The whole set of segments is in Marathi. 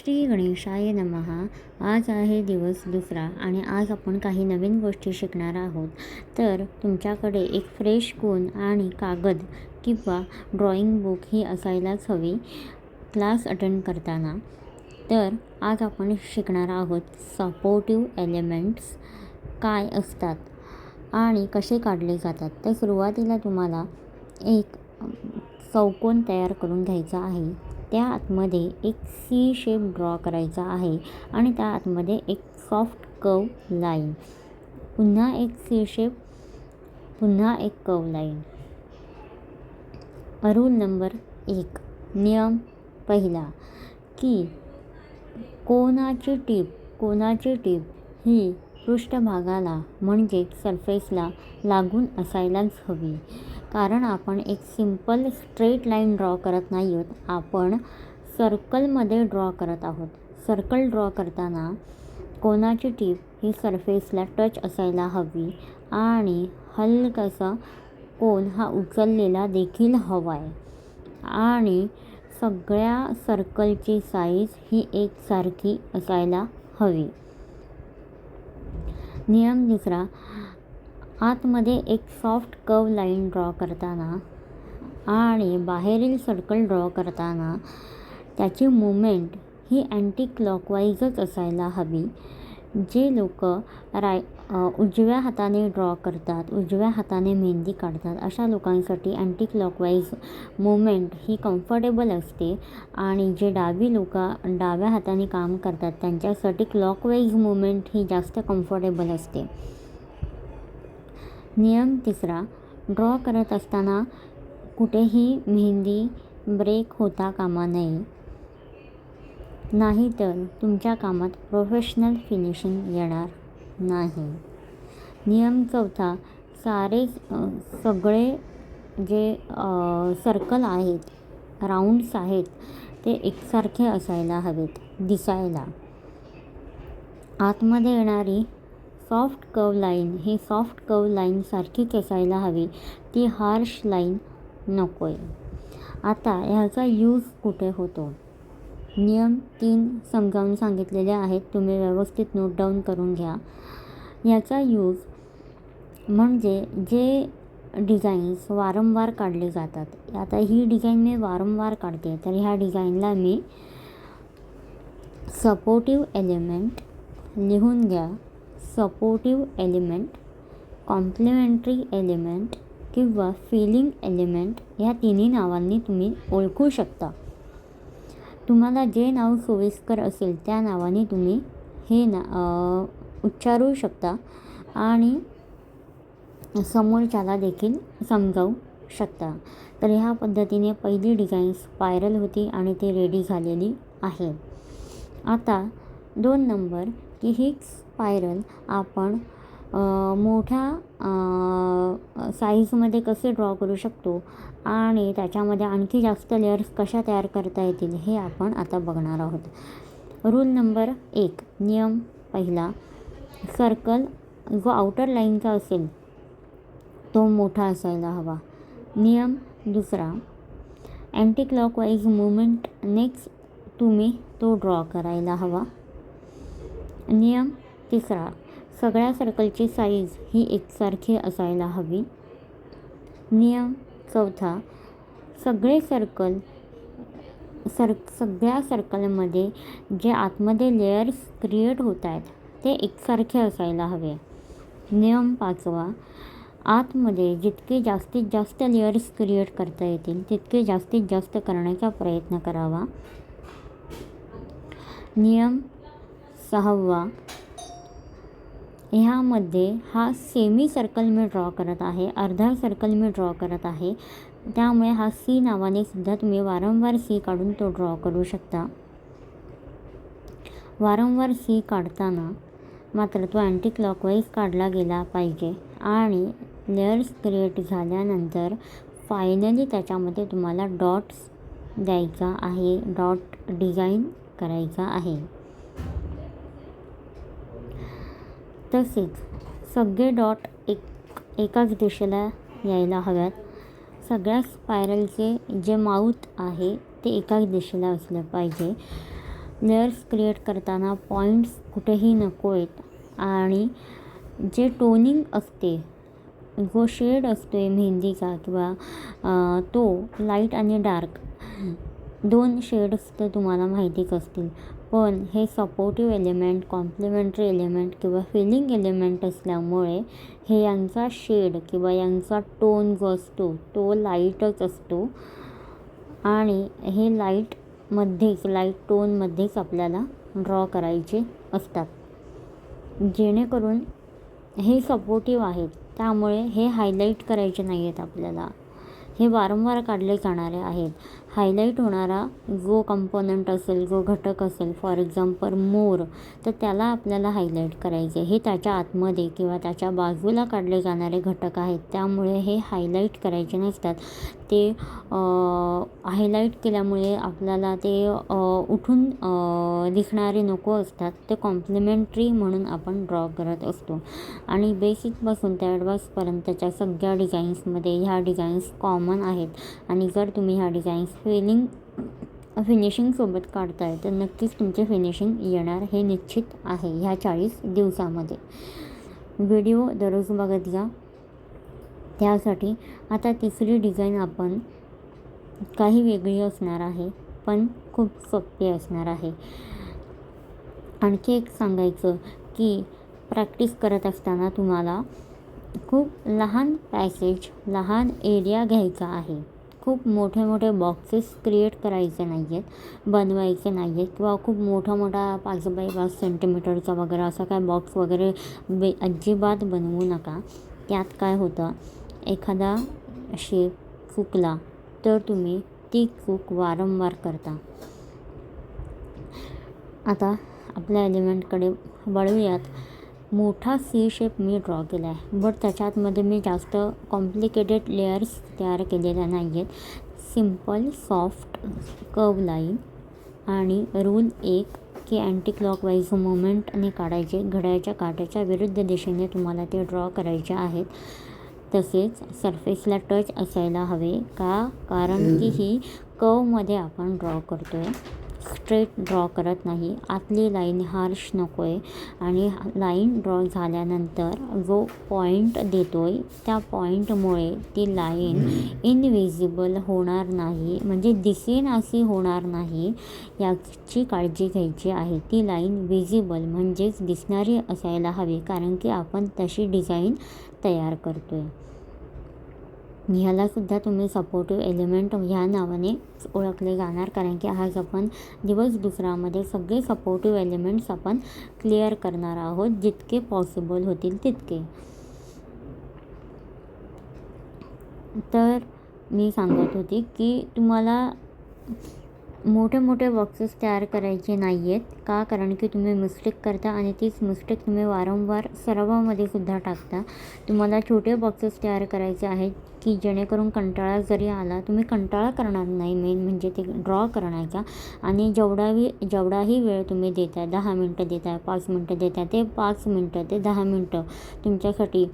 श्री गणेशाय नमहा आज आहे दिवस दुसरा आणि आज आपण काही नवीन गोष्टी शिकणार आहोत. तर तुमच्याकडे एक फ्रेश कोन आणि कागद किंवा ड्रॉइंग बुक ही असायलाच हवी क्लास अटेंड करताना. तर आज आपण शिकणार आहोत सपोर्टिव्ह एलिमेंट्स काय असतात आणि कसे काढले जातात. तर सुरुवातीला तुम्हाला एक चौकोन तयार करून घ्यायचा आहे. त्या आतमध्ये एक सी शेप ड्रॉ करायचा आहे आणि त्या आतमध्ये एक सॉफ्ट कव लाईन. पुन्हा एक सी शेप पुन्हा एक कव लाईन. रूल नंबर एक. नियम पहिला की कोणाची टीप कोणाची टीप ही पृष्ठभागाला म्हणजे सरफेसला लागून असायलाच हवी. कारण आपण एक सिंपल स्ट्रेट लाईन ड्रॉ करत नाही आहोत. आपण सर्कलमध्ये ड्रॉ करत आहोत. सर्कल ड्रॉ करताना कोणाची टीप ही सरफेसला टच असायला हवी आणि हलकासा कोन हा उचललेला देखील हवा आहे. आणि सगळ्या सर्कलची साईज ही एकसारखी असायला हवी. नियम दुसरा आतमध्ये एक सॉफ्ट कव लाईन ड्रॉ करताना आणि बाहेरील सर्कल ड्रॉ करताना त्याची मुवमेंट ही अँटी क्लॉकवाईजच असायला हवी. जे लोक राय उजव्या हाताने ड्रॉ करतात उजव्या हाताने मेहंदी काढतात अशा लोकांसाठी अँटी क्लॉकवाईज मुवमेंट ही कम्फर्टेबल असते. आणि जे डावी लोक डाव्या हाताने काम करतात त्यांच्यासाठी क्लॉकवाईज मुवमेंट ही जास्त कम्फर्टेबल असते. नियम तिसरा. ड्रॉ करत असताना कुठेही मेहंदी ब्रेक होता कामा नये. नाहीतर तुमच्या कामात प्रोफेशनल फिनिशिंग येणार नाही. नियम चौथा. सारे सगळे जे सर्कल आहेत राऊंड्स आहेत ते एकसारखे असायला हवेत दिसायला. आतमध्ये येणारी सॉफ्ट कव लाईन ही सॉफ्ट कव लाईनसारखीच असायला हवी. ती हार्श लाईन नको आहे आता ह्याचा यूज कुठे होतो? नियम तीन समजावून सांगितलेले आहेत. तुम्ही व्यवस्थित नोट डाऊन करून घ्या. याचा यूज म्हणजे जे डिझाईन्स वारंवार काढले जातात. आता ही डिझाईन मी वारंवार काढते. तर ह्या डिझाईनला मी सपोर्टिव्ह एलिमेंट लिहून घ्या. सपोर्टिव्ह एलिमेंट कॉम्प्लिमेंटरी एलिमेंट किंवा फिलिंग एलिमेंट ह्या तिन्ही नावांनी तुम्ही ओळखू शकता. तुम्हाला जे नाव सोयीस्कर असेल त्या नावाने तुम्ही हे ना उच्चारू शकता आणि समोरच्याला देखील समजावू शकता. तर ह्या पद्धतीने पहिली डिझाईन स्पायरल होती आणि ती रेडी झालेली आहे. आता दोन नंबर की ही स्पायरल आपण मोठ्या साईजमध्ये कसे ड्रॉ करू शकतो आणि त्याच्यामध्ये आणखी जास्त लेअर्स कशा तयार करता येतील हे आपण आता बघणार आहोत. रूल नंबर एक नियम पहिला. सर्कल जो आउटर लाईनचा असेल तो मोठा असायला हवा. नियम दुसरा. अँटी क्लॉकवाईज मुवमेंट नेक्स्ट तुम्ही तो ड्रॉ करायला हवा. नियम तिसरा सगळ्या सर्कलची साईज ही एकसारखी असायला हवी. नियम चौथा सगळे सर्कल सर सगळ्या सर्कलमध्ये जे आतमध्ये लेयर्स क्रिएट होत आहेत ते एकसारखे असायला हवे. नियम पाचवा आतमध्ये जितके जास्तीत जास्त लेयर्स क्रिएट करता येतील तितके जास्तीत जास्त करण्याचा प्रयत्न करावा. नियम सहावा. ह्यामध्ये हा सेमी सर्कल मी ड्रॉ करत आहे अर्धा सर्कल मी ड्रॉ करत आहे. त्यामुळे हा सी नावाने सुद्धा तुम्ही वारंवार सी काढून तो ड्रॉ करू शकता. वारंवार सी काढताना मात्र तो अँटी क्लॉकवाईज काढला गेला पाहिजे आणि लेअर्स क्रिएट झाल्यानंतर फायनली त्याच्यामध्ये तुम्हाला डॉट्स द्यायचा आहे डॉट डिझाईन करायचा आहे. तसेच सगळे डॉट एक एकाच दिशेला यायला हव्यात. सगळ्या स्पायरलचे जे माऊथ आहे ते एकाच दिशेला असलं पाहिजे. लेअर्स क्रिएट करताना पॉईंट्स कुठेही नको आहेत. आणि जे टोनिंग असते जो शेड असतो आहे मेहंदीचा किंवा तो लाइट आणि डार्क दोन शेड्स तर तुम्हाला माहितीच असतील. पण हे सपोर्टिव्ह एलिमेंट कॉम्प्लिमेंटरी एलिमेंट किंवा फिलिंग एलिमेंट असल्यामुळे हे यांचा शेड किंवा यांचा टोन जो असतो तो लाईटच असतो. आणि हे लाईटमध्येच लाइट टोनमध्येच आपल्याला ड्रॉ करायचे असतात. जेणेकरून हे सपोर्टिव्ह आहेत. त्यामुळे हे हायलाईट करायचे नाही आहेत आपल्याला. हे वारंवार काढले जाणारे आहेत. हायलाईट होणारा जो कंपोनंट असेल जो घटक असेल फॉर एक्झाम्पल मोर तर त्याला आपल्याला हायलाईट करायचे हे त्याच्या आतमध्ये किंवा त्याच्या बाजूला काढले जाणारे घटक आहेत त्यामुळे हे हायलाईट करायचे नसतात. ते हायलाईट केल्यामुळे आपल्याला ते उठून दिसणारे नको असतात. ते कॉम्प्लिमेंटरी म्हणून आपण ड्रॉ करत असतो. आणि बेसिकपासून ते ॲडवान्सपर्यंतच्या सगळ्या डिझाईन्समध्ये ह्या डिझाईन्स कॉमन आहेत. आणि जर तुम्ही ह्या डिझाईन्स फिनिंग फिनिशिंगसोबत काढताय तर नक्कीच तुमचे फिनिशिंग येणार हे निश्चित आहे ह्या चाळीस दिवसामध्ये. व्हिडिओ दररोज बघत जा. त्यासाठी आता तिसरी डिझाईन आपण काही वेगळी असणार आहे पण खूप सोपी असणार आहे. आणखी एक सांगायचं की प्रॅक्टिस करत असताना तुम्हाला खूप लहान पॅसेज लहान एरिया घ्यायचा आहे. खूप मोठे मोठे बॉक्सेस क्रिएट करायचे नाही आहेत बनवायचे नाही आहेत किंवा खूप मोठा मोठा पाच बाय पाच सेंटीमीटरचा वगैरे असा काय बॉक्स वगैरे बे अजिबात बनवू नका. त्यात काय होतं एखादा शेप चुकला तर तुम्ही ती चूक वारंवार करता. आता आपल्या एलिमेंटकडे वळूयात. मोठा सी शेप मी ड्रॉ केला आहे बट त्याच्यातमध्ये मी जास्त कॉम्प्लिकेटेड लेयर्स तयार केलेल्या नाही आहेत सिंपल सॉफ्ट कव लाईन आणि रूल एक की अँटी क्लॉकवाईज मुवमेंटने काढायचे घड्याच्या काट्याच्या विरुद्ध दिशेने तुम्हाला ते ड्रॉ करायचे आहेत. तसेच सरफेसला टच असायला हवे का? कारण की ही कवमध्ये आपण ड्रॉ करतो आहे स्ट्रेट ड्रॉ करत नाही. आतली लाईन हार्श नको आहे आणि लाईन ड्रॉ झाल्यानंतर जो पॉईंट देतो आहे त्या पॉईंटमुळे ती लाईन इनविजिबल होणार नाही. म्हणजे दिसेन अशी होणार नाही. याची काळजी घ्यायची आहे. ती लाईन विजिबल म्हणजेच दिसणारी असायला हवी. कारण की आपण तशी डिझाईन तयार करतो आहे ह्यालासुद्धा तुम्ही सपोर्टिव्ह एलिमेंट ह्या नावाने ओळखले जाणार कारण की आज आपण दिवस दुसरामध्ये सगळे सपोर्टिव्ह एलिमेंट्स आपण क्लिअर करणार आहोत जितके पॉसिबल होतील तितके. तर मी सांगत होती की तुम्हाला मोठे मोठे बॉक्सेस तयार करायचे नाही आहेत का? कारण की तुम्ही मिस्टेक करता आणि तीच मिस्टेक तुम्ही वारंवार सरावामध्ये सुद्धा टाकता. तुम्हाला छोटे बॉक्सेस तयार करायचे आहेत की जेणेकरून कंटाळा जरी आला तुम्ही कंटाळा करणार नाही मेन म्हणजे ते ड्रॉ करण्याचा. आणि जेवढावी जेवढाही वेळ तुम्ही देताय दहा मिनटं देताय पाच मिनटं देताय ते पाच मिनटं ते दहा मिनटं तुमच्यासाठी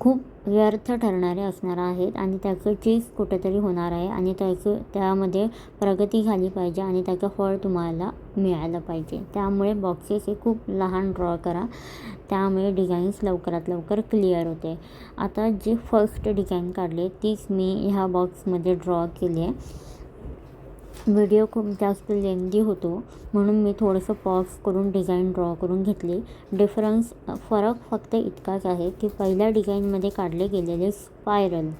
खूप व्यर्थ ठरणारे असणार आहेत आणि त्याचं चीज कुठेतरी होणार आहे आणि त्याचं त्यामध्ये प्रगती झाली पाहिजे आणि त्याचं फळ तुम्हाला मिळालं पाहिजे. त्यामुळे बॉक्सेस हे खूप लहान ड्रॉ करा. त्यामुळे डिझाईन्स लवकरात लवकर क्लिअर होते. आता जे फर्स्ट डिझाईन काढले तीच मी ह्या बॉक्समध्ये ड्रॉ केली आहे. व्हिडिओ खूप जास्त लेंदी होतो. म्हणून मी थोडंसं पॉज करून डिझाईन ड्रॉ करून घेतली. डिफरन्स फरक फक्त इतकाच आहे की पहिल्या डिझाईनमध्ये काढले गेलेले स्पायरल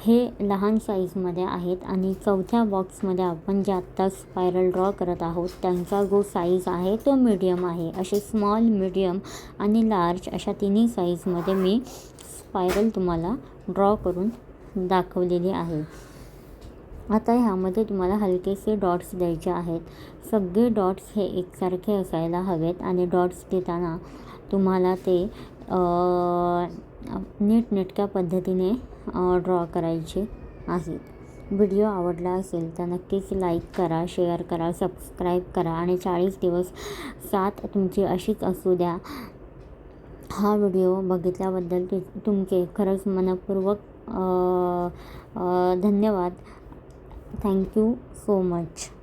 हे लहान साईजमध्ये आहेत आणि चौथ्या बॉक्समध्ये आपण जे आत्ता स्पायरल ड्रॉ करत आहोत त्यांचा जो साईज आहे तो मीडियम आहे. असे स्मॉल मीडियम आणि लार्ज अशा तिन्ही साईजमध्ये मी स्पायरल तुम्हाला ड्रॉ करून दाखवलेली आहे. आता ह्यामध्ये तुम्हाला हलकेसे डॉट्स द्यायचे आहेत. सगळे डॉट्स हे एकसारखे असायला हवेत आणि डॉट्स देताना तुम्हाला ते नीटनेटक्या पद्धतीने ड्रॉ करायचे आहेत. व्हिडिओ आवडला असेल तर नक्कीच लाईक करा शेअर करा सबस्क्राईब करा आणि चाळीस दिवस साथ तुमची अशीच असू द्या. हा व्हिडिओ बघितल्याबद्दल तु तुमचे खरंच मनपूर्वक धन्यवाद. thank you so much.